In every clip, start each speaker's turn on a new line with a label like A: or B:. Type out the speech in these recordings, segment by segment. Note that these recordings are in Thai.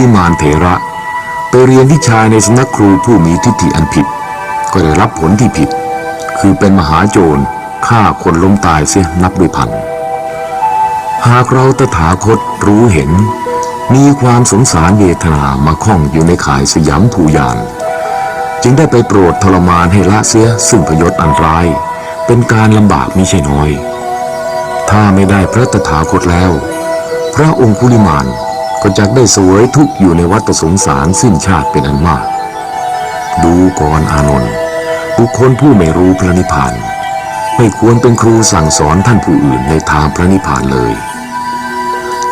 A: ลิมานเถระไปเรียนวิชาในสำนักครูผู้มีทิฏฐิอันผิด ก็ได้รับผลที่ผิด คือเป็นมหาโจรฆ่าคนล้มตายเสียนับด้วยพัน หากเราตถาคตรู้เห็น มีความสงสารเวทนามาข้องอยู่ในข่ายสยามภูยาน จึงได้ไปโปรดทรมานให้ละเสียซึ่งพยศอันร้าย เป็นการลำบากมิใช่น้อย ถ้าไม่ได้พระตถาคตแล้ว พระองคุลิมาน ก็จะได้สวยทุกอยู่ในวัฏสงสารสิ้นชาติเป็นอันมาก ดูก่อนอานนท์บุคคลผู้ไม่รู้พระนิพพาน ไม่ควรเป็นครูสั่งสอนท่านผู้อื่นในทางพระนิพพานเลย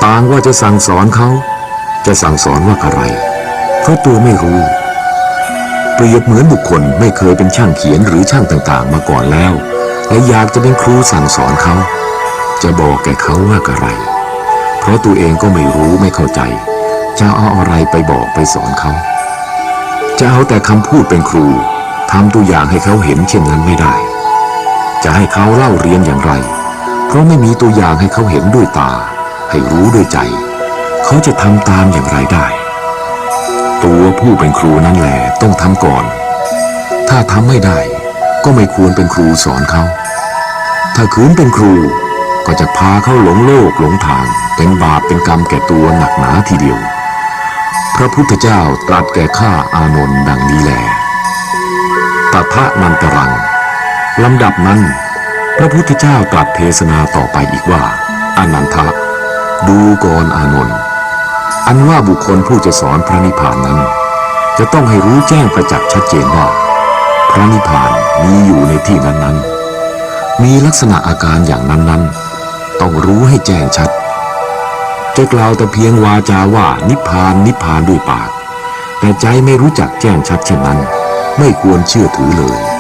A: ต่างว่าจะสั่งสอนเขา จะสั่งสอนว่าอะไร เพราะตัวไม่รู้ เปรียบเหมือนบุคคลไม่เคยเป็นช่างเขียนหรือช่างต่างๆ มาก่อนแล้ว และอยากจะเป็นครูสั่งสอนเขา จะบอกแก่เขาว่าอะไร เพราะตัวเองก็ไม่รู้ไม่เข้าใจ จะเอาอะไรไปบอกไปสอนเขา จะเอาแต่คำพูดเป็นครูทำตัวอย่างให้เขาเห็นเช่นนั้นไม่ได้ จะให้เขาเล่าเรียนอย่างไร เพราะไม่มีตัวอย่างให้เขาเห็นด้วยตา ให้รู้ด้วยใจ เขาจะทำตามอย่างไรได้ ตัวผู้เป็นครูนั่นแหละต้องทำก่อน ถ้าทำไม่ได้ ก็ไม่ควรเป็นครูสอนเขา ถ้าคืนเป็นครู ก็จะพาเข้าหลงโลกหลงทางเป็นบาปเป็นกรรมแก่ตัวหนักหนาทีเดียว พระพุทธเจ้าตรัสแก่ข้าอานนท์ดังนี้แลตถะนันตรังลำดับนั้น พระพุทธเจ้าตรัสเทศนาต่อไปอีกว่า อนันทะ ดูก่อนอานนท์อันว่าบุคคลผู้จะสอนพระนิพพานนั้น จะต้องให้รู้แจ้งประจักษ์ชัดเจนว่า พระนิพพานมีอยู่ในที่นั้นๆ มีลักษณะอาการอย่างนั้นๆ ต้องรู้ให้แจ้งชัด จะกล่าวแต่เพียงวาจาว่านิพพานนิพพานด้วยปาก แต่ใจไม่รู้จักแจ้งชัดเช่นนั้น ไม่ควรเชื่อถือเลย